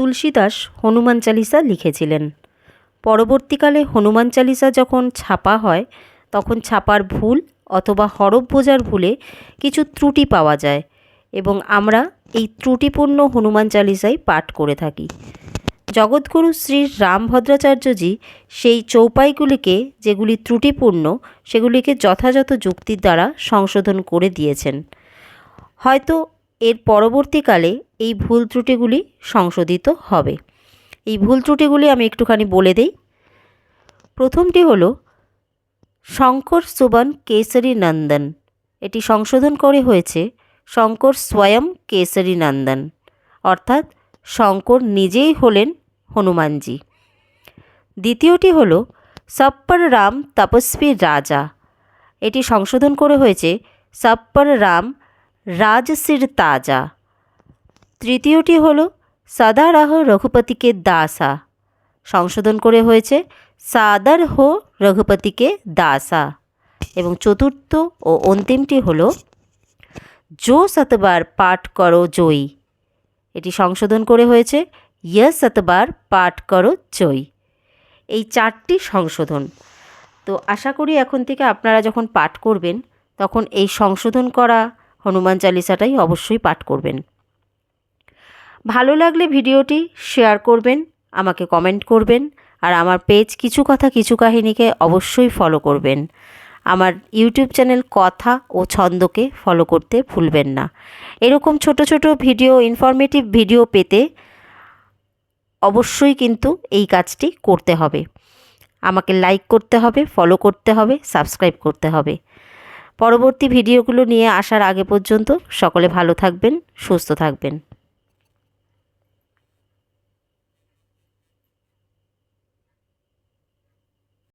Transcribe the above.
তুলসীদাস হনুমান চালিসা লিখেছিলেন। পরবর্তীকালে হনুমান চালিসা যখন ছাপা হয়, তখন ছাপার ভুল অথবা হরফ বোঝার ভুলে কিছু ত্রুটি পাওয়া যায় এবং আমরা এই ত্রুটিপূর্ণ হনুমান চালিসাই পাঠ করে থাকি। জগৎগুরু শ্রী রামভদ্রাচার্যজি সেই চৌপাইগুলিকে যেগুলি ত্রুটিপূর্ণ, সেগুলিকে যথাযথ যুক্তির দ্বারা সংশোধন করে দিয়েছেন। হয়তো এর পরবর্তীকালে এই ভুল ত্রুটিগুলি সংশোধিত হবে। এই ভুল ত্রুটিগুলি আমি একটুখানি বলে দেই। প্রথমটি হলো, শঙ্কর সুবন কেসরী নন্দন। এটি সংশোধন করে হয়েছে, শঙ্কর স্বয়ং কেসরী নন্দন। অর্থাৎ শঙ্কর নিজেই হলেন হনুমানজি। দ্বিতীয়টি হলো সপ্পর রাম তপস্বী রাজা। এটি সংশোধন করে হয়েছে সপ্পর রাম রাজসির তাজা। তৃতীয়টি হলো সদারাহ রঘুপতিকে দাসা। সংশোধন করে হয়েছে সাদর হো রঘুপতিকে দাসা। এবং চতুর্থ ও অন্তিমটি হল জো শতবার পাঠ করো জয়ী। এটি সংশোধন করে হয়েছে ইয় শতবার পাঠ করো জয়ী। এই চারটি সংশোধন। তো আশা করি এখন থেকে আপনারা যখন পাঠ করবেন, তখন এই সংশোধন করা হনুমান চালিসাটাই অবশ্যই পাঠ করবেন। ভালো লাগলে ভিডিওটি শেয়ার করবেন, আমাকে কমেন্ট করবেন, আর আমার পেজ কিছু কথা কিছু কাহিনীকে অবশ্যই ফলো করবেন। আমার ইউটিউব চ্যানেল কথা ও ছন্দকে ফলো করতে ভুলবেন না। এরকম ছোট ছোট ভিডিও ইনফরমেটিভ ভিডিও পেতে অবশ্যই কিন্তু এই কাজটি করতে হবে। আমাকে লাইক করতে হবে ফলো করতে হবে সাবস্ক্রাইব করতে হবে। পরবর্তী ভিডিওগুলো নিয়ে আসার আগে পর্যন্ত সকলে ভালো থাকবেন সুস্থ থাকবেন।